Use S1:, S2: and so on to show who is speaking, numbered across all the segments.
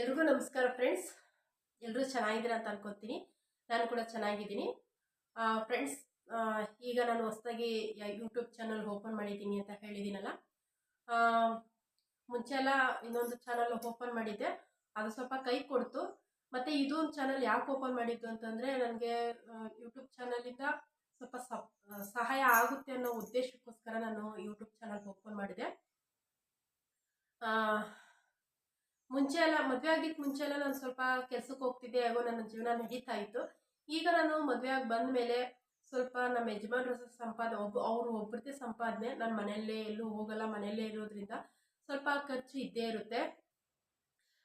S1: ಎಲ್ರಿಗೂ ನಮಸ್ಕಾರ ಫ್ರೆಂಡ್ಸ್ ಎಲ್ಲರೂ ಚೆನ್ನಾಗಿದ್ದೀರಾ ಅಂತ ಅನ್ಕೊತೀನಿ. ನಾನು ಕೂಡ ಚೆನ್ನಾಗಿದ್ದೀನಿ. ಫ್ರೆಂಡ್ಸ್ ಈಗ ನಾನು ಹೊಸದಾಗಿ ಯೂಟ್ಯೂಬ್ ಚಾನಲ್ ಓಪನ್ ಮಾಡಿದ್ದೀನಿ ಅಂತ ಹೇಳಿದ್ದೀನಲ್ಲ. ಮುಂಚೆ ಎಲ್ಲ ಇನ್ನೊಂದು ಚಾನಲ್ ಓಪನ್ ಮಾಡಿದ್ದೆ. ಅದು ಸ್ವಲ್ಪ ಕೈ ಕೊಡ್ತು. ಮತ್ತು ಇದೊಂದು ಚಾನಲ್ ಯಾಕೆ ಓಪನ್ ಮಾಡಿದ್ದು ಅಂತಂದರೆ ನನಗೆ ಯೂಟ್ಯೂಬ್ ಚಾನಲಿಂದ ಸ್ವಲ್ಪ ಸಹಾಯ ಆಗುತ್ತೆ ಅನ್ನೋ ಉದ್ದೇಶಕ್ಕೋಸ್ಕರ ನಾನು ಯೂಟ್ಯೂಬ್ ಚಾನಲ್ ಓಪನ್ ಮಾಡಿದೆ. ಮುಂಚೆ ಎಲ್ಲ ಮದುವೆ ಆಗಿದ್ದ ಮುಂಚೆ ಎಲ್ಲ ನಾನು ಸ್ವಲ್ಪ ಕೆಲಸಕ್ಕೆ ಹೋಗ್ತಿದ್ದೆ ಹಾಗೂ ನನ್ನ ಜೀವನ ನಡೀತಾ ಇತ್ತು. ಈಗ ನಾನು ಮದುವೆ ಆಗಿ ಬಂದ ಮೇಲೆ ಸ್ವಲ್ಪ ನಮ್ಮ ಯಜಮಾನ್ರ ಸಂಪಾದನೆ ಒಬ್ಬ ಅವರು ಒಬ್ಬರದೇ ಸಂಪಾದನೆ, ನಾನು ಮನೆಯಲ್ಲೇ ಎಲ್ಲೂ ಹೋಗಲ್ಲ, ಮನೆಯಲ್ಲೇ ಇರೋದ್ರಿಂದ ಸ್ವಲ್ಪ ಖರ್ಚು ಇದ್ದೇ ಇರುತ್ತೆ.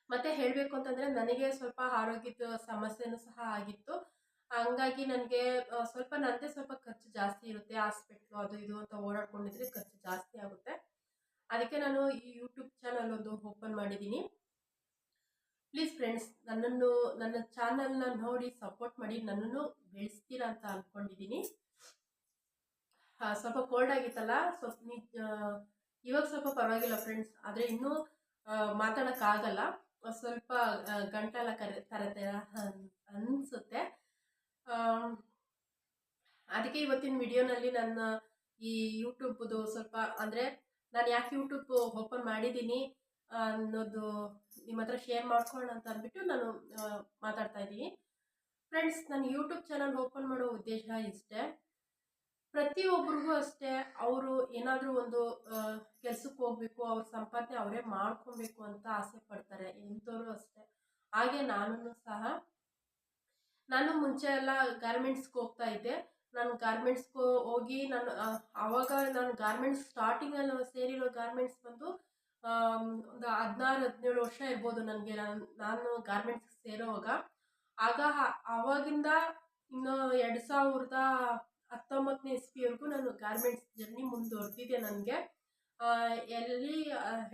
S1: ಮತ್ತೆ ಹೇಳಬೇಕು ಅಂತಂದರೆ ನನಗೆ ಸ್ವಲ್ಪ ಆರೋಗ್ಯದ ಸಮಸ್ಯೆನೂ ಸಹ ಆಗಿತ್ತು. ಹಂಗಾಗಿ ನನಗೆ ಸ್ವಲ್ಪ ನನ್ನದೇ ಸ್ವಲ್ಪ ಖರ್ಚು ಜಾಸ್ತಿ ಇರುತ್ತೆ, ಹಾಸ್ಪಿಟ್ಲು ಅದು ಇದು ಅಂತ ಓಡಾಡ್ಕೊಂಡಿದ್ರೆ ಖರ್ಚು ಜಾಸ್ತಿ ಆಗುತ್ತೆ. ಅದಕ್ಕೆ ನಾನು ಈ ಯೂಟ್ಯೂಬ್ ಚಾನಲ್ ಒಂದು ಓಪನ್ ಮಾಡಿದ್ದೀನಿ. ಪ್ಲೀಸ್ ಫ್ರೆಂಡ್ಸ್ ನನ್ನನ್ನು, ನನ್ನ ಚಾನಲ್ನ ನೋಡಿ ಸಪೋರ್ಟ್ ಮಾಡಿ, ನನ್ನನ್ನು ಬೆಳೆಸ್ತೀರಾ ಅಂತ ಅಂದ್ಕೊಂಡಿದ್ದೀನಿ ಸ್ವಲ್ಪ ಕೋಲ್ಡ್ ಆಗಿತ್ತಲ್ಲ ಸ್ವಲ್ಪ ಇವಾಗ ಸ್ವಲ್ಪ ಪರವಾಗಿಲ್ಲ ಫ್ರೆಂಡ್ಸ್ ಆದರೆ ಇನ್ನೂ ಮಾತಾಡೋಕ್ಕಾಗಲ್ಲ. ಸ್ವಲ್ಪ ಗಂಟೆಲ್ಲ ಕರೆ ಅನ್ಸುತ್ತೆ. ಅನಿಸುತ್ತೆ ಅದಕ್ಕೆ ಇವತ್ತಿನ ವಿಡಿಯೋನಲ್ಲಿ ನನ್ನ ಈ ಯೂಟ್ಯೂಬ್ದು ಸ್ವಲ್ಪ, ಅಂದರೆ ನಾನು ಯಾಕೆ ಯೂಟ್ಯೂಬ್ ಓಪನ್ ಮಾಡಿದ್ದೀನಿ ಅನ್ನೋದು ನಿಮ್ಮ ಹತ್ರ ಶೇರ್ ಮಾಡ್ಕೊಳ್ಳೋಣ ಅಂತ ಅಂದ್ಬಿಟ್ಟು ನಾನು ಮಾತಾಡ್ತಾ ಇದ್ದೀನಿ. ಫ್ರೆಂಡ್ಸ್ ನಾನು ಯೂಟ್ಯೂಬ್ ಚಾನಲ್ ಓಪನ್ ಮಾಡೋ ಉದ್ದೇಶ ಇಷ್ಟೇ. ಪ್ರತಿಯೊಬ್ಬರಿಗೂ ಅಷ್ಟೇ, ಅವರು ಏನಾದರೂ ಒಂದು ಕೆಲಸಕ್ಕೆ ಹೋಗ್ಬೇಕು, ಅವ್ರ ಸಂಪಾದನೆ ಅವರೇ ಮಾಡ್ಕೊಬೇಕು ಅಂತ ಆಸೆ ಪಡ್ತಾರೆ ಎಂಥವ್ರು ಅಷ್ಟೇ. ಹಾಗೆ ನಾನು ಸಹ. ನಾನು ಮುಂಚೆ ಎಲ್ಲ ಗಾರ್ಮೆಂಟ್ಸ್ಗೆ ಹೋಗ್ತಾ ಇದ್ದೆ. ನಾನು ಗಾರ್ಮೆಂಟ್ಸ್ಗೆ ಹೋಗಿ ನಾನು ಆವಾಗ ನಾನು ಗಾರ್ಮೆಂಟ್ಸ್ ಸ್ಟಾರ್ಟಿಂಗಲ್ಲಿ ಸೇರಿರೋ ಗಾರ್ಮೆಂಟ್ಸ್ ಬಂದು ಒಂದು ಹದಿನಾರು, ಹದಿನೇಳು ವರ್ಷ ಇರ್ಬೋದು ನನಗೆ. ನಾನು ನಾನು ಗಾರ್ಮೆಂಟ್ಸ್ಗೆ ಸೇರೋವಾಗ. ಆಗ ಆವಾಗಿಂದ ಇನ್ನು ಎರಡು ಸಾವಿರದ ಹತ್ತೊಂಬತ್ತನೇ ಇಸ್ವಿವರೆಗೂ ನಾನು ಗಾರ್ಮೆಂಟ್ಸ್ ಜರ್ನಿ ಮುಂದುವರೆದಿದೆ ನನಗೆ. ಎಲ್ಲಿ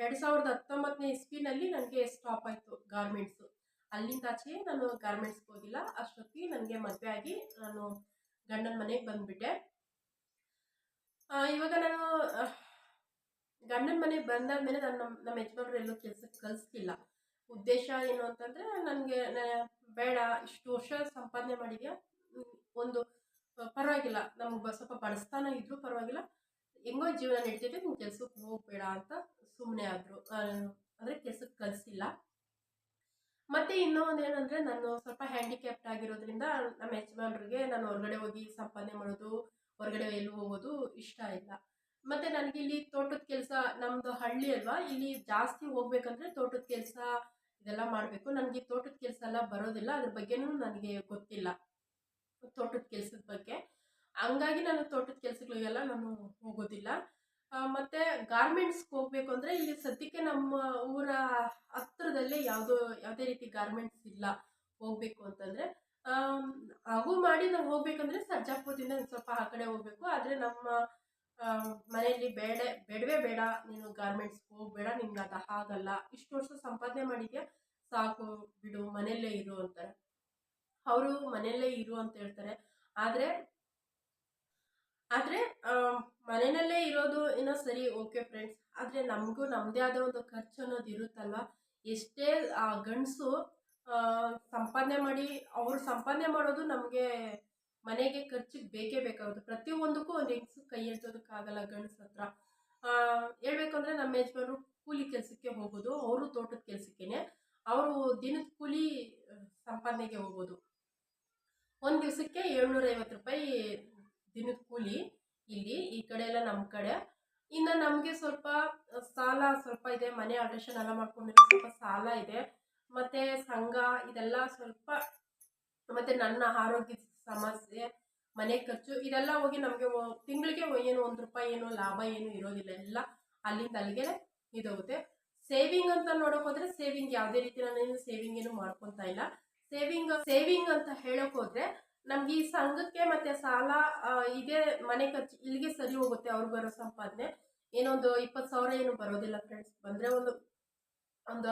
S1: ಎರಡು ಸಾವಿರದ ಹತ್ತೊಂಬತ್ತನೇ ಇಸ್ವಿನಲ್ಲಿ ನನಗೆ ಸ್ಟಾಪ್ ಆಯಿತು ಗಾರ್ಮೆಂಟ್ಸು ಅಲ್ಲಿಂದಾಚೆ ನಾನು ಗಾರ್ಮೆಂಟ್ಸ್ಗೆ ಹೋಗಿಲ್ಲ. ಅಷ್ಟೊತ್ತಿಗೆ ನನಗೆ ಮದುವೆ ಆಗಿ ನಾನು ಗಂಡನ ಮನೆಗೆ ಬಂದುಬಿಟ್ಟೆ. ಇವಾಗ ನಾನು ಗಂಡನ ಮನೆಗೆ ಬಂದಾದ್ಮೇಲೆ ನಾನು ನಮ್ಮ ನಮ್ಮ ಯಜಮಾನ್ರು ಎಲ್ಲೂ ಕೆಲ್ಸಕ್ಕೆ ಕಲಿಸ್ತಿಲ್ಲ. ಉದ್ದೇಶ ಏನು ಅಂತಂದರೆ ನನಗೆ ಬೇಡ, ಇಷ್ಟು ವರ್ಷ ಸಂಪಾದನೆ ಮಾಡಿದ್ಯಾ? ಒಂದು ಪರವಾಗಿಲ್ಲ. ನಮ್ಗೆ ಸ್ವಲ್ಪ ಬಡಸ್ತಾನ ಇದ್ರೂ ಪರವಾಗಿಲ್ಲ. ಹೆಂಗೋ ಜೀವನ ನಡೀತಿದೆ ನೀನು ಕೆಲ್ಸಕ್ಕೆ ಹೋಗ್ಬೇಡ ಅಂತ ಸುಮ್ಮನೆ ಆದರು. ಅಂದರೆ ಕೆಲ್ಸಕ್ಕೆ ಕಲಿಸಿಲ್ಲ. ಮತ್ತು ಇನ್ನೂ ಒಂದು ಏನಂದರೆ ನಾನು ಸ್ವಲ್ಪ ಹ್ಯಾಂಡಿಕ್ಯಾಪ್ಟ್ ಆಗಿರೋದ್ರಿಂದ ನಮ್ಮ ಯಜಮಾನ್ರಿಗೆ ನಾನು ಹೊರಗಡೆ ಹೋಗಿ ಸಂಪಾದನೆ ಮಾಡೋದು, ಹೊರಗಡೆ ಎಲ್ಲೂ ಹೋಗೋದು ಇಷ್ಟ ಇಲ್ಲ. ಮತ್ತು ನನಗೆ ಇಲ್ಲಿ ತೋಟದ ಕೆಲಸ ನಮ್ಮದು ಹಳ್ಳಿ ಅಲ್ವಾ? ಇಲ್ಲಿ ಜಾಸ್ತಿ ಹೋಗ್ಬೇಕಂದ್ರೆ ತೋಟದ ಕೆಲಸ ಇದೆಲ್ಲ ಮಾಡಬೇಕು. ನನಗೆ ತೋಟದ ಕೆಲಸ ಎಲ್ಲ ಬರೋದಿಲ್ಲ. ಅದ್ರ ಬಗ್ಗೆನೂ ನನಗೆ ಗೊತ್ತಿಲ್ಲ. ತೋಟದ ಕೆಲಸದ ಬಗ್ಗೆ. ಹಂಗಾಗಿ ನಾನು ತೋಟದ ಕೆಲಸಗಳಿಗೆಲ್ಲ ನಾನು ಹೋಗೋದಿಲ್ಲ. ಮತ್ತೆ ಗಾರ್ಮೆಂಟ್ಸ್ಗೆ ಹೋಗ್ಬೇಕು ಅಂದರೆ ಇಲ್ಲಿ ಸದ್ಯಕ್ಕೆ ನಮ್ಮ ಊರ ಹತ್ರದಲ್ಲೇ ಯಾವುದೋ, ಯಾವುದೇ ರೀತಿ ಗಾರ್ಮೆಂಟ್ಸ್ ಇಲ್ಲ ಹೋಗ್ಬೇಕು ಅಂತಂದರೆ ಹಾಗೂ ಮಾಡಿ ನಾವು ಹೋಗ್ಬೇಕಂದ್ರೆ ಸಜ್ಜಾಪುರದಿಂದ ಒಂದು ಸ್ವಲ್ಪ ಆ ಕಡೆ ಹೋಗ್ಬೇಕು. ಆದರೆ ನಮ್ಮ ಮನೆಯಲ್ಲಿ ಬೇಡ, ಬೇಡವೇ ಬೇಡ, ನೀನು ಗಾರ್ಮೆಂಟ್ಸ್ ಹೋಗ್ಬೇಡ, ನಿಮ್ಗೆ ಅದು ಆಗಲ್ಲ ಇಷ್ಟು ವರ್ಷ ಸಂಪಾದನೆ ಮಾಡಿದ್ಯಾ? ಸಾಕು ಬಿಡು, ಮನೆಯಲ್ಲೇ ಇರು ಅಂತಾರೆ. ಅವರು ಮನೆಯಲ್ಲೇ ಇರು ಅಂತ ಹೇಳ್ತಾರೆ. ಆದರೆ ಆದರೆ ಮನೆಯಲ್ಲೇ ಇರೋದು ಏನೋ ಸರಿ ಓಕೆ ಫ್ರೆಂಡ್ಸ್ ಆದರೆ ನಮಗೂ ನಮ್ಮದೇ ಆದ ಒಂದು ಖರ್ಚು ಅನ್ನೋದು ಇರುತ್ತಲ್ವ? ಎಷ್ಟೇ, ಆ ಗಂಡಸು ಸಂಪಾದನೆ ಮಾಡಿ, ಅವರು ಸಂಪಾದನೆ ಮಾಡೋದು ನಮಗೆ ಮನೆಗೆ ಖರ್ಚಿಗೆ ಬೇಕೇ ಬೇಕಾಗುತ್ತೆ. ಪ್ರತಿಯೊಂದಕ್ಕೂ ಒಂದು ಹೆಂಗಸು ಕೈ ಎತ್ತೋದಕ್ಕಾಗಲ್ಲ ಗಂಡಸ ಹತ್ರ. ಹೇಳ್ಬೇಕಂದ್ರೆ ನಮ್ಮ ಯಜಮಾನರು ಕೂಲಿ ಕೆಲಸಕ್ಕೆ ಹೋಗೋದು, ಅವರು ತೋಟದ ಕೆಲಸಕ್ಕೇನೆ. ಅವರು ದಿನದ ಕೂಲಿ ಸಂಪಾದನೆಗೆ ಹೋಗೋದು. ಒಂದು ದಿವಸಕ್ಕೆ ಏಳ್ನೂರೈವತ್ತು ರೂಪಾಯಿ ದಿನದ ಕೂಲಿ ಇಲ್ಲಿ, ಈ ಕಡೆ ಎಲ್ಲ ನಮ್ಮ ಕಡೆ. ಇನ್ನು ನಮಗೆ ಸ್ವಲ್ಪ ಸಾಲ ಸ್ವಲ್ಪ ಇದೆ. ಮನೆ ಆಲ್ಟ್ರೇಷನ್ ಎಲ್ಲ ಮಾಡ್ಕೊಂಡಿರೋ ಸ್ವಲ್ಪ ಸಾಲ ಇದೆ. ಮತ್ತು ಸಂಘ, ಇದೆಲ್ಲ ಸ್ವಲ್ಪ, ಮತ್ತು ನನ್ನ ಆರೋಗ್ಯದ ಸಮಸ್ಯೆ, ಮನೆ ಖರ್ಚು, ಇದೆಲ್ಲ ಹೋಗಿ ನಮಗೆ ತಿಂಗಳಿಗೆ ಏನು ಒಂದು ರೂಪಾಯಿ ಏನು ಲಾಭ ಏನು ಇರೋದಿಲ್ಲ, ಎಲ್ಲ ಅಲ್ಲಿಂದ ಅಲ್ಲಿಗೆ ಇದೋಗುತ್ತೆ. ಸೇವಿಂಗ್ ಅಂತ ನೋಡಕ್ ಸೇವಿಂಗ್ ಯಾವುದೇ ರೀತಿ ನಾನು ಸೇವಿಂಗ್ ಏನು ಮಾಡ್ಕೊತಾ ಇಲ್ಲ. ಸೇವಿಂಗ್ ಸೇವಿಂಗ್ ಅಂತ ಹೇಳಕ್ ಹೋದ್ರೆ ನಮ್ಗೆ ಈ ಸಂಘಕ್ಕೆ ಮತ್ತೆ ಸಾಲ ಇದೆ ಮನೆ ಖರ್ಚು ಇಲ್ಲಿಗೆ ಸರಿ ಹೋಗುತ್ತೆ ಅವ್ರು ಬರೋ ಸಂಪಾದನೆ. ಏನೊಂದು ಇಪ್ಪತ್ತು ಸಾವಿರ ಏನು ಬರೋದಿಲ್ಲ ಫ್ರೆಂಡ್ಸ್ ಬಂದ್ರೆ ಒಂದು ಒಂದು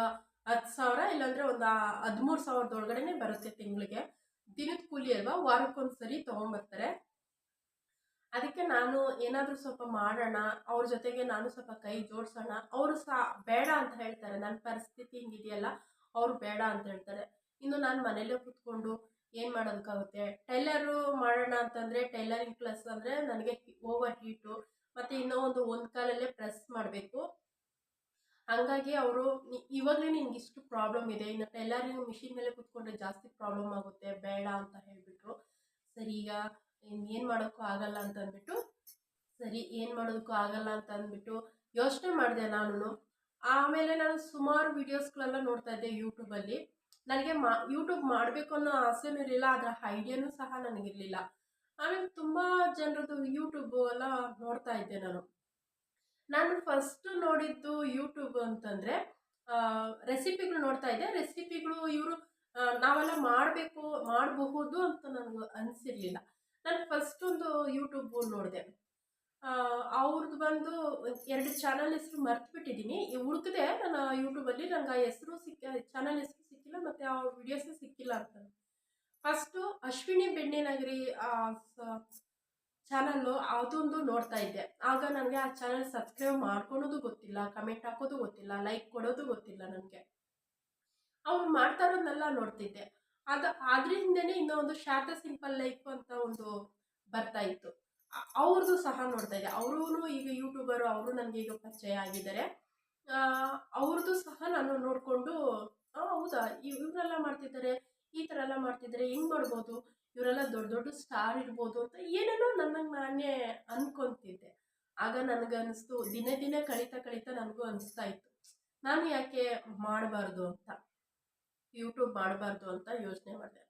S1: ಹತ್ತು ಸಾವಿರ ಇಲ್ಲಾಂದ್ರೆ ಒಂದು ಹದಿಮೂರು ಸಾವಿರದೊಳಗಡೆನೆ ಬರುತ್ತೆ ತಿಂಗಳಿಗೆ. ದಿನದ ಕೂಲಿ ಅಲ್ವಾ, ವಾರಕ್ಕೊಂದ್ಸರಿ ತೊಗೊಂಬರ್ತಾರೆ. ಅದಕ್ಕೆ ನಾನು ಏನಾದರೂ ಸ್ವಲ್ಪ ಮಾಡೋಣ, ಅವ್ರ ಜೊತೆಗೆ ನಾನು ಸ್ವಲ್ಪ ಕೈ ಜೋಡಿಸೋಣ, ಅವರು ಸಹ ಬೇಡ ಅಂತ ಹೇಳ್ತಾರೆ. ನನ್ನ ಪರಿಸ್ಥಿತಿ ಹಿಂಗಿದೆಯಲ್ಲ, ಅವರು ಬೇಡ ಅಂತ ಹೇಳ್ತಾರೆ. ಇನ್ನು ನಾನು ಮನೇಲೇ ಕೂತ್ಕೊಂಡು ಏನು ಮಾಡೋದಕ್ಕಾಗುತ್ತೆ? ಟೈಲರು ಮಾಡೋಣ ಅಂತಂದರೆ, ಟೈಲರಿಂಗ್ ಕ್ಲಾಸ್ ಅಂದರೆ ನನಗೆ ಓವರ್ ಹೀಟು, ಮತ್ತು ಇನ್ನೂ ಒಂದು ಒಂದು ಕಾಲಲ್ಲೇ ಪ್ರೆಸ್ ಮಾಡಬೇಕು. ಹಂಗಾಗಿ ಅವರು ಇವಾಗಲೇ ನಿನ್ಗೆ ಇಷ್ಟು ಪ್ರಾಬ್ಲಮ್ ಇದೆ, ಇನ್ನು ಎಲ್ಲರಿಗೂ ಮಿಷಿನ್ ಮೇಲೆ ಕೂತ್ಕೊಂಡ್ರೆ ಜಾಸ್ತಿ ಪ್ರಾಬ್ಲಮ್ ಆಗುತ್ತೆ, ಬೇಡ ಅಂತ ಹೇಳಿಬಿಟ್ರು. ಸರಿ, ಈಗ ಏನು ಮಾಡೋಕ್ಕೂ ಆಗಲ್ಲ ಅಂತ ಅಂದ್ಬಿಟ್ಟು, ಸರಿ, ಏನು ಮಾಡೋದಕ್ಕೂ ಆಗಲ್ಲ ಅಂತ ಅಂದ್ಬಿಟ್ಟು ಯೋಚನೆ ಮಾಡಿದೆ ನಾನು ಆಮೇಲೆ ನಾನು ಸುಮಾರು ವೀಡಿಯೋಸ್ಗಳೆಲ್ಲ ನೋಡ್ತಾ ಇದ್ದೆ ಯೂಟ್ಯೂಬಲ್ಲಿ ನನಗೆ ಮಾ ಯೂಟ್ಯೂಬ್ ಮಾಡಬೇಕು ಅನ್ನೋ ಆಸೆನೂ ಇರಲಿಲ್ಲ ಅದರ ಐಡಿಯಾನೂ ಸಹ ನನಗಿರಲಿಲ್ಲ. ಆಮೇಲೆ ತುಂಬ ಜನರದ್ದು ಯೂಟ್ಯೂಬು ಎಲ್ಲ ನೋಡ್ತಾ ಇದ್ದೆ ನಾನು. ನಾನು ಫಸ್ಟ್ ನೋಡಿದ್ದು ಯೂಟ್ಯೂಬ್ ಅಂತಂದರೆ ರೆಸಿಪಿಗಳು ನೋಡ್ತಾ ಇದ್ದೆ. ರೆಸಿಪಿಗಳು ಇವರು ನಾವೆಲ್ಲ ಮಾಡಬೇಕು, ಮಾಡಬಹುದು ಅಂತ ನನಗೆ ಅನಿಸಿರ್ಲಿಲ್ಲ. ನಾನು ಫಸ್ಟ್ ಒಂದು ಯೂಟ್ಯೂಬ್ ನೋಡಿದೆ. ಅವ್ರದ್ದು ಬಂದು ಎರಡು ಚಾನಲ್ ಹೆಸರು ಮರ್ತು ಬಿಟ್ಟಿದ್ದೀನಿ ಹುಡುಕಿದೆ ನಾನು ಯೂಟ್ಯೂಬಲ್ಲಿ ನಂಗೆ ಆ ಹೆಸರು ಸಿಕ್ಕ ಚಾನಲ್ ಹೆಸರು ಸಿಕ್ಕಿಲ್ಲ, ಮತ್ತು ಆ ವಿಡಿಯೋಸೇ ಸಿಕ್ಕಿಲ್ಲ ಅಂತ. ಫಸ್ಟು ಅಶ್ವಿನಿ ಬೆಣ್ಣೆನಗರಿ ಚಾನಲ್ಲು ಅದೊಂದು ನೋಡ್ತಾ ಇದ್ದೆ. ಆಗ ನನಗೆ ಆ ಚಾನಲ್ ಸಬ್ಸ್ಕ್ರೈಬ್ ಮಾಡ್ಕೊಳೋದು ಗೊತ್ತಿಲ್ಲ, ಕಮೆಂಟ್ ಹಾಕೋದು ಗೊತ್ತಿಲ್ಲ, ಲೈಕ್ ಕೊಡೋದು ಗೊತ್ತಿಲ್ಲ ನನಗೆ ಅವ್ರು ಮಾಡ್ತಾ ಇರೋದನ್ನೆಲ್ಲ ನೋಡ್ತಿದ್ದೆ. ಅದು ಅದರಿಂದನೇ ಇನ್ನೊಂದು ಶಾರದಾ ಸಿಂಪಲ್ ಲೈಫ್ ಅಂತ ಒಂದು ಬರ್ತಾ ಇತ್ತು. ಅವ್ರದ್ದು ಸಹ ನೋಡ್ತಾ ಇದ್ದೆ. ಅವರು ಈಗ ಯೂಟ್ಯೂಬರು, ಅವರು ನನಗೆ ಈಗ ಪರಿಚಯ ಆಗಿದ್ದಾರೆ. ಅವ್ರದ್ದು ಸಹ ನಾನು ನೋಡಿಕೊಂಡು ಹೌದಾ ಇವರೆಲ್ಲ ಮಾಡ್ತಿದ್ದಾರೆ, ಈ ಥರ ಎಲ್ಲ ಮಾಡ್ತಿದ್ದಾರೆ, ಹೆಂಗೆ ಮಾಡ್ಬೋದು? ಇವರೆಲ್ಲ ದೊಡ್ಡ ದೊಡ್ಡ ಸ್ಟಾರ್ ಇರ್ಬೋದು ಅಂತ ಏನೇನೋ ನನ್ನಂಗೆ ನಾನೇ ಅನ್ಕೊಂತಿದ್ದೆ. ಆಗ ನನಗನ್ನಿಸ್ತು, ದಿನೇ ದಿನೇ ಕಳೀತಾ ಕಳೀತಾ ನನಗೂ ಅನಿಸ್ತಾ ಇತ್ತು. ನಾನು ಯಾಕೆ ಮಾಡಬಾರ್ದು ಅಂತ ಯೂಟ್ಯೂಬ್ ಮಾಡಬಾರ್ದು ಅಂತ ಯೋಚನೆ ಮಾಡಿದೆ.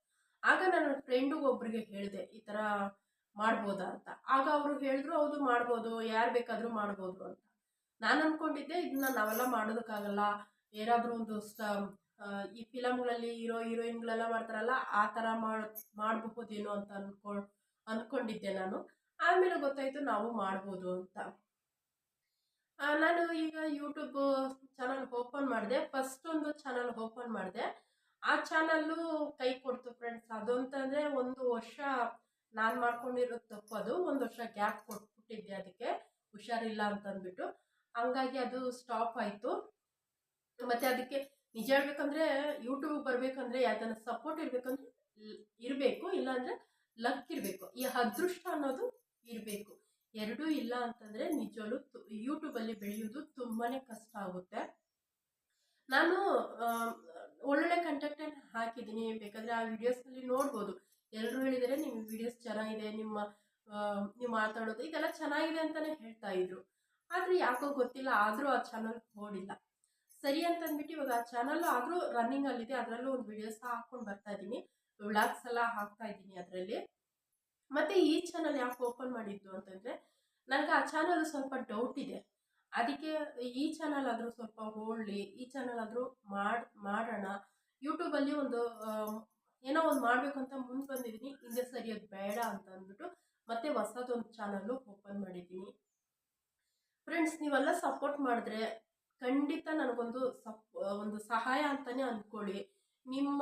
S1: ಆಗ ನನ್ನ ಫ್ರೆಂಡಿಗೆ ಒಬ್ರಿಗೆ ಹೇಳಿದೆ, ಈ ಥರ ಮಾಡ್ಬೋದಾ ಅಂತ. ಆಗ ಅವರು ಹೇಳಿದ್ರು, ಹೌದು ಮಾಡ್ಬೋದು, ಯಾರು ಬೇಕಾದರೂ ಮಾಡ್ಬೋದು ಅಂತ. ನಾನು ಅಂದ್ಕೊಂಡಿದ್ದೆ ಇದನ್ನ ನಾವೆಲ್ಲ ಮಾಡೋದಕ್ಕಾಗಲ್ಲ, ಏನಾದರೂ ಒಂದು ಸ ಈ ಫಿಲಮ್ಗಳಲ್ಲಿ ಹೀರೋ, ಹೀರೋಯಿನ್ಗಳೆಲ್ಲ ಮಾಡ್ತಾರಲ್ಲ, ಆ ಥರ ಮಾಡಿ, ಮಾಡಬಹುದೇನೋ ಅಂತ ಅನ್ಕೊಂಡು ಅಂದ್ಕೊಂಡಿದ್ದೆ ನಾನು. ಆಮೇಲೆ ಗೊತ್ತಾಯಿತು ನಾವು ಮಾಡ್ಬೋದು ಅಂತ. ನಾನು ಈಗ ಯೂಟ್ಯೂಬ್ ಚಾನಲ್ ಓಪನ್ ಮಾಡಿದೆ. ಫಸ್ಟ್ ಒಂದು ಚಾನಲ್ ಓಪನ್ ಮಾಡಿದೆ. ಆ ಚಾನಲ್ಲು ಕೈ ಕೊಡ್ತು ಫ್ರೆಂಡ್ಸ್ ಅದು ಅಂತಂದರೆ ಒಂದು ವರ್ಷ ನಾನು ಮಾಡ್ಕೊಂಡಿರೋ ತಪ್ಪು ಅದು. ಒಂದು ವರ್ಷ ಗ್ಯಾಪ್ ಕೊಟ್ಬಿಟ್ಟಿದ್ದೆ ಅದಕ್ಕೆ. ಹುಷಾರಿಲ್ಲ ಅಂತಂದ್ಬಿಟ್ಟು. ಹಂಗಾಗಿ ಅದು ಸ್ಟಾಪ್ ಆಯಿತು. ಮತ್ತು ಅದಕ್ಕೆ ನಿಜ ಹೇಳ್ಬೇಕಂದ್ರೆ ಯೂಟ್ಯೂಬ್ ಬರ್ಬೇಕಂದ್ರೆ ಯಾವ್ದನ್ನ ಸಪೋರ್ಟ್ ಇರಬೇಕಂದ್ರೆ ಇರಬೇಕು, ಇಲ್ಲಾಂದರೆ ಲಕ್ ಇರಬೇಕು. ಈ ಅದೃಷ್ಟ ಅನ್ನೋದು ಇರಬೇಕು. ಎರಡೂ ಇಲ್ಲ ಅಂತಂದರೆ ನಿಜವಲ್ಲೂ ಯೂಟ್ಯೂಬಲ್ಲಿ ಬೆಳೆಯೋದು ತುಂಬಾ ಕಷ್ಟ ಆಗುತ್ತೆ. ನಾನು ಒಳ್ಳೊಳ್ಳೆ ಕಂಟೆಂಟನ್ನು ಹಾಕಿದ್ದೀನಿ. ಬೇಕಾದರೆ ಆ ವಿಡಿಯೋಸ್ನಲ್ಲಿ ನೋಡ್ಬೋದು. ಎಲ್ಲರೂ ಹೇಳಿದರೆ ನಿಮ್ಮ ವಿಡಿಯೋಸ್ ಚೆನ್ನಾಗಿದೆ, ನಿಮ್ಮ ನೀವು ಮಾತಾಡೋದು ಇದೆಲ್ಲ ಚೆನ್ನಾಗಿದೆ ಅಂತಲೇ ಹೇಳ್ತಾ ಇದ್ರು. ಆದರೆ ಯಾಕೋ ಗೊತ್ತಿಲ್ಲ, ಆದರೂ ಆ ಚಾನಲ್ ಓಡಿಲ್ಲ ಸರಿ ಅಂತ ಅಂದ್ಬಿಟ್ಟು ಇವಾಗ ಆ ಚಾನಲ್ ಆದರೂ ರನ್ನಿಂಗಲ್ಲಿದೆ ಅದರಲ್ಲೂ ಒಂದು ವಿಡಿಯೋಸ್ ಹಾಕ್ಕೊಂಡು ಬರ್ತಾ ಇದ್ದೀನಿ. ವ್ಲಾಗ್ಸ್ ಎಲ್ಲ ಹಾಕ್ತಾ ಇದ್ದೀನಿ ಅದರಲ್ಲಿ. ಮತ್ತೆ ಈ ಚಾನಲ್ ಯಾಕೆ ಓಪನ್ ಮಾಡಿದ್ದು ಅಂತಂದರೆ, ನನಗೆ ಆ ಚಾನಲ್ ಸ್ವಲ್ಪ ಡೌಟ್ ಇದೆ. ಅದಕ್ಕೆ ಈ ಚಾನಲ್ ಆದರೂ ಸ್ವಲ್ಪ ಹೋಳಿ ಈ ಚಾನಲ್ ಆದರೂ ಮಾಡಿ, ಮಾಡೋಣ. ಯೂಟ್ಯೂಬಲ್ಲಿ ಒಂದು ಏನೋ ಒಂದು ಮಾಡಬೇಕು ಅಂತ ಮುಂದೆ ಬಂದಿದ್ದೀನಿ. ಹಿಂದೆ ಸರಿಯೋದು ಬೇಡ ಅಂತ ಅಂದ್ಬಿಟ್ಟು ಮತ್ತೆ ಹೊಸದೊಂದು ಚಾನಲ್ಲು ಓಪನ್ ಮಾಡಿದ್ದೀನಿ. ಫ್ರೆಂಡ್ಸ್ ನೀವೆಲ್ಲ ಸಪೋರ್ಟ್ ಮಾಡಿದ್ರೆ ಖಂಡಿತ ನನಗೊಂದು ಸಪ್ ಒಂದು ಸಹಾಯ ಅಂತಾನೆ ಅಂದ್ಕೊಳ್ಳಿ. ನಿಮ್ಮ,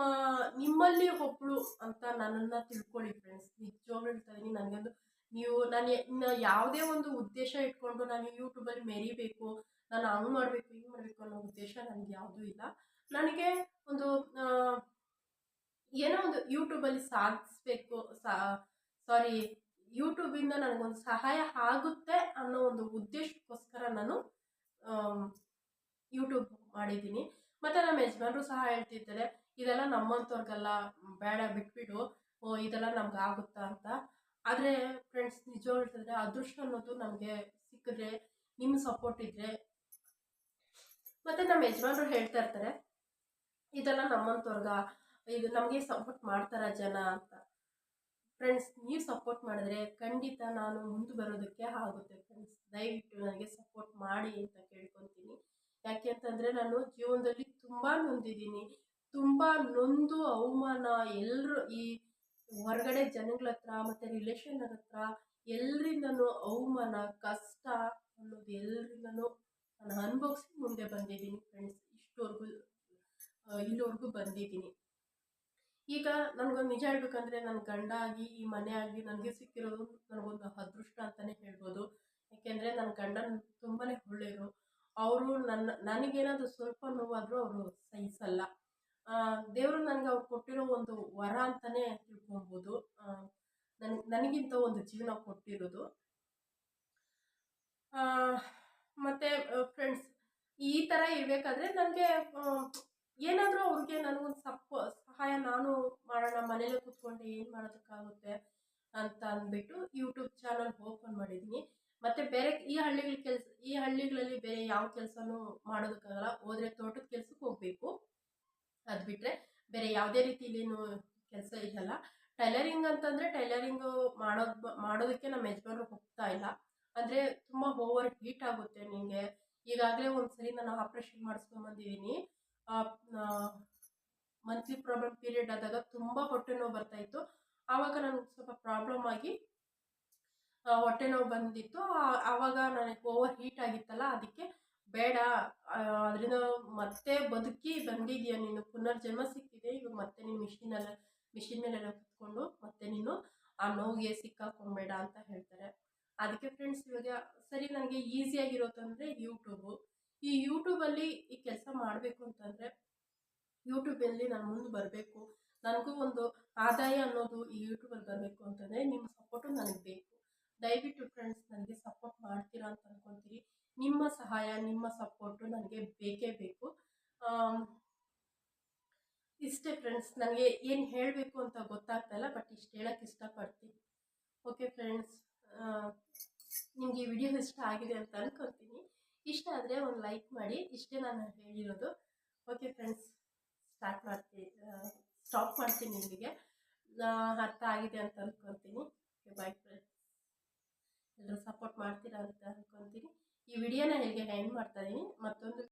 S1: ನಿಮ್ಮಲ್ಲಿ ಒಬ್ಳು ಅಂತ ನನ್ನನ್ನು ತಿಳ್ಕೊಳ್ಳಿ ಫ್ರೆಂಡ್ಸ್ ನಿಜವಾಗ್ಲೂ ಹೇಳ್ತಾ ಇದ್ದೀನಿ ನನಗೊಂದು ನೀವು, ನಾನು ಯಾವುದೇ ಒಂದು ಉದ್ದೇಶ ಇಟ್ಕೊಂಡು ನಾನು ಯೂಟ್ಯೂಬಲ್ಲಿ ಮೆರಿಬೇಕು, ನಾನು ಹಂಗೆ ಮಾಡಬೇಕು, ಹಿಂಗೆ ಮಾಡಬೇಕು ಅನ್ನೋ ಉದ್ದೇಶ ನನಗೆ ಯಾವುದೂ ಇಲ್ಲ. ನನಗೆ ಒಂದು ಏನೋ ಒಂದು ಯೂಟ್ಯೂಬಲ್ಲಿ ಸಾಧಿಸ್ಬೇಕು ಸಾರಿ ಯೂಟ್ಯೂಬಿಂದ ನನಗೊಂದು ಸಹಾಯ ಆಗುತ್ತೆ ಅನ್ನೋ ಒಂದು ಉದ್ದೇಶಕ್ಕೋಸ್ಕರ ನಾನು ಯೂಟ್ಯೂಬ್ ಮಾಡಿದ್ದೀನಿ. ಮತ್ತು ನಮ್ಮ ಯಜಮಾನರು ಸಹ ಹೇಳ್ತಿದ್ದಾರೆ, ಇದೆಲ್ಲ ನಮ್ಮಂಥವ್ರಿಗೆಲ್ಲ ಬೇಡ, ಬಿಟ್ಬಿಡು. ಓ, ಇದೆಲ್ಲ ನಮ್ಗೆ ಆಗುತ್ತಾ ಅಂತ. ಆದರೆ ಫ್ರೆಂಡ್ಸ್ ನಿಜ ಹೇಳ್ತಿದ್ರೆ ಅದೃಷ್ಟ ಅನ್ನೋದು ನಮಗೆ ಸಿಕ್ಕಿದ್ರೆ ನಿಮ್ಮ ಸಪೋರ್ಟ್ ಇದ್ದರೆ ಮತ್ತು ನಮ್ಮ ಯಜಮಾನರು ಹೇಳ್ತಾ ಇರ್ತಾರೆ, ಇದೆಲ್ಲ ನಮ್ಮಂಥವ್ರಿಗ, ಇದು ನಮಗೆ ಸಪೋರ್ಟ್ ಮಾಡ್ತಾರ ಜನ ಅಂತ. ಫ್ರೆಂಡ್ಸ್ ನೀವು ಸಪೋರ್ಟ್ ಮಾಡಿದ್ರೆ ಖಂಡಿತ ನಾನು ಮುಂದೆ ಬರೋದಕ್ಕೆ ಆಗುತ್ತೆ. ಫ್ರೆಂಡ್ಸ್ ದಯವಿಟ್ಟು ನನಗೆ ಸಪೋರ್ಟ್ ಮಾಡಿ ಅಂತ ಕೇಳ್ಕೊತೀನಿ. ಯಾಕೆ ಅಂತಂದರೆ ನಾನು ಜೀವನದಲ್ಲಿ ತುಂಬ ನೊಂದಿದ್ದೀನಿ. ತುಂಬ ನೊಂದು ಅವಮಾನ ಎಲ್ಲರೂ ಈ ಹೊರಗಡೆ ಜನಗಳ ಹತ್ರ ಮತ್ತು ರಿಲೇಷನ್ ಹತ್ರ ಅವಮಾನ, ಕಷ್ಟ ಅನ್ನೋದು ಎಲ್ಲರಿಂದನೂ ನಾನು ಅನುಭವಿಸಿ ಮುಂದೆ ಬಂದಿದ್ದೀನಿ ಫ್ರೆಂಡ್ಸ್ ಇಷ್ಟವರೆಗೂ ಇಲ್ಲಿವರೆಗೂ ಬಂದಿದ್ದೀನಿ. ಈಗ ನನಗೊಂದು ನಿಜ ಹೇಳ್ಬೇಕಂದ್ರೆ ನನ್ನ ಗಂಡ ಆಗಿ, ಈ ಮನೆ ಆಗಿ ನನಗೆ ಸಿಕ್ಕಿರೋದು ನನಗೊಂದು ಅದೃಷ್ಟ ಅಂತಲೇ ಹೇಳ್ಬೋದು. ಯಾಕೆಂದರೆ ನನ್ನ ಗಂಡ ತುಂಬಾ ಒಳ್ಳೆಯರು ಅವರು ನನ್ನ, ನನಗೇನಾದರೂ ಸ್ವಲ್ಪ ನೋವಾದರೂ ಅವರು ಸಹಿಸಲ್ಲ. ದೇವರು ನನಗೆ ಅವ್ರು ಕೊಟ್ಟಿರೋ ಒಂದು ವರ ಅಂತಲೇ ತಿಳ್ಕೊಬೋದು ನನ್, ನನಗಿಂತ ಒಂದು ಜೀವನ ಕೊಟ್ಟಿರೋದು. ಮತ್ತೆ ಫ್ರೆಂಡ್ಸ್ ಈ ಥರ ಇರಬೇಕಾದ್ರೆ ನನಗೆ ಏನಾದರೂ ಅವ್ರಿಗೆ ನನಗೊಂದು ಸಪ್, ಸಹಾಯ ನಾನು ಮಾಡೋಣ, ಮನೇಲೆ ಕೂತ್ಕೊಂಡು ಏನು ಮಾಡೋದಕ್ಕಾಗುತ್ತೆ ಅಂತ ಅಂದ್ಬಿಟ್ಟು ಯೂಟ್ಯೂಬ್ ಚಾನಲ್ ಓಪನ್ ಮಾಡಿದ್ದೀನಿ. ಮತ್ತು ಬೇರೆ ಈ ಹಳ್ಳಿಗಳ ಕೆಲಸ, ಈ ಹಳ್ಳಿಗಳಲ್ಲಿ ಬೇರೆ ಯಾವ ಕೆಲಸನೂ ಮಾಡೋದಕ್ಕಾಗಲ್ಲ. ಹೋದ್ರೆ ತೋಟದ ಕೆಲ್ಸಕ್ಕೆ ಹೋಗಬೇಕು. ಅದು ಬಿಟ್ಟರೆ ಬೇರೆ ಯಾವುದೇ ರೀತಿಲೇನು ಕೆಲಸ ಇರಲ್ಲ ಟೈಲರಿಂಗ್ ಅಂತಂದರೆ ಟೈಲರಿಂಗು ಮಾಡೋದು, ಮಾಡೋದಕ್ಕೆ ನಮ್ಮ ಯಜಮಾನ್ರು ಹೋಗ್ತಾ ಇಲ್ಲ. ಅಂದರೆ ತುಂಬ ಓವರ್ ಹೀಟ್ ಆಗುತ್ತೆ ನಿಮಗೆ ಈಗಾಗಲೇ ಒಂದು ಸರಿ ನಾನು ಆಪ್ರೇಷನ್ ಮಾಡಿಸ್ಕೊಂಬಂದಿದ್ದೀನಿ ಮಂತ್ಲಿ ಪ್ರಾಬ್ಲಮ್ ಪೀರಿಯಡ್ ಆದಾಗ ತುಂಬ ಹೊಟ್ಟೆ ನೋವು ಬರ್ತಾಯಿತ್ತು ಆವಾಗ ನನಗೆ ಸ್ವಲ್ಪ ಪ್ರಾಬ್ಲಮ್ ಆಗಿ ಹೊಟ್ಟೆ ನೋವು ಬಂದಿತ್ತು. ಆವಾಗ ನನಗೆ ಓವರ್ ಹೀಟ್ ಆಗಿತ್ತಲ್ಲ, ಅದಕ್ಕೆ ಬೇಡ. ಅದರಿಂದ ಮತ್ತೆ ಬದುಕಿ ಬಂದಿದ್ಯಾ ನೀನು. ಪುನರ್ಜನ್ಮ ಸಿಕ್ಕಿದೆ. ಇವಾಗ ಮತ್ತೆ ನೀನು ಮಿಷಿನಲ್ಲ ಮಿಷಿನ್ ಮೇಲೆಲ್ಲ ಕುತ್ಕೊಂಡು ಮತ್ತೆ ನೀನು ಆ ನೋವಿಗೆ ಸಿಕ್ಕಾಕೊಂಬೇಡ ಅಂತ ಹೇಳ್ತಾರೆ. ಅದಕ್ಕೆ ಫ್ರೆಂಡ್ಸ್ ಇವಾಗ, ಸರಿ ನನಗೆ ಈಸಿಯಾಗಿರೋದಂದರೆ ಯೂಟ್ಯೂಬು ಈ ಯೂಟ್ಯೂಬಲ್ಲಿ ಈ ಕೆಲಸ ಮಾಡಬೇಕು ಅಂತಂದರೆ ಯೂಟ್ಯೂಬಲ್ಲಿ ನಾನು ಮುಂದೆ ಬರಬೇಕು. ನನಗೂ ಒಂದು ಆದಾಯ ಅನ್ನೋದು ಈ ಯೂಟ್ಯೂಬಲ್ಲಿ ಬರಬೇಕು ಅಂತಂದರೆ ನಿಮ್ಮ ಸಪೋರ್ಟು ನನಗೆ ಬೇಕು. ದಯವಿಟ್ಟು ಫ್ರೆಂಡ್ಸ್ ನನಗೆ ಸಪೋರ್ಟ್ ಮಾಡ್ತೀರಾ ಅಂತ ಅನ್ಕೊತೀನಿ ನಿಮ್ಮ ಸಹಾಯ, ನಿಮ್ಮ ಸಪೋರ್ಟು ನನಗೆ ಬೇಕೇ ಬೇಕು. ಇಷ್ಟೇ ಫ್ರೆಂಡ್ಸ್ ನನಗೆ ಏನು ಹೇಳಬೇಕು ಅಂತ ಗೊತ್ತಾಗ್ತಾಯಿಲ್ಲ ಬಟ್ ಇಷ್ಟು ಹೇಳಕ್ಕೆ ಇಷ್ಟಪಡ್ತೀನಿ. ಓಕೆ ಫ್ರೆಂಡ್ಸ್ ನಿಮಗೆ ಈ ವಿಡಿಯೋ ಇಷ್ಟ ಆಗಿದೆ ಅಂತ ಅನ್ಕೊತೀನಿ. ಇಷ್ಟ ಆದರೆ ಒಂದು ಲೈಕ್ ಮಾಡಿ, ಇಷ್ಟೇ ನಾನು ಹೇಳಿರೋದು. ಓಕೆ ಫ್ರೆಂಡ್ಸ್ ಸ್ಟಾರ್ಟ್ ಮಾಡ್ತೀನಿ ಸ್ಟಾಪ್ ಮಾಡ್ತೀನಿ ನಿಮಗೆ. ಅರ್ಥ ಆಗಿದೆ ಅಂತ ಅನ್ಕೊತೀನಿ. ಬಾಯ್ ಫ್ರೆಂಡ್ಸ್ ಎಲ್ಲರೂ ಸಪೋರ್ಟ್ ಮಾಡ್ತೀರಾ ಅಂತ ಅಂದ್ಕೊಂತೀನಿ ಈ ವಿಡಿಯೋನ ಇಲ್ಲಿಗೆ ಎಂಡ್ ಮಾಡ್ತಾ ಇದ್ದೀನಿ ಮತ್ತೊಂದು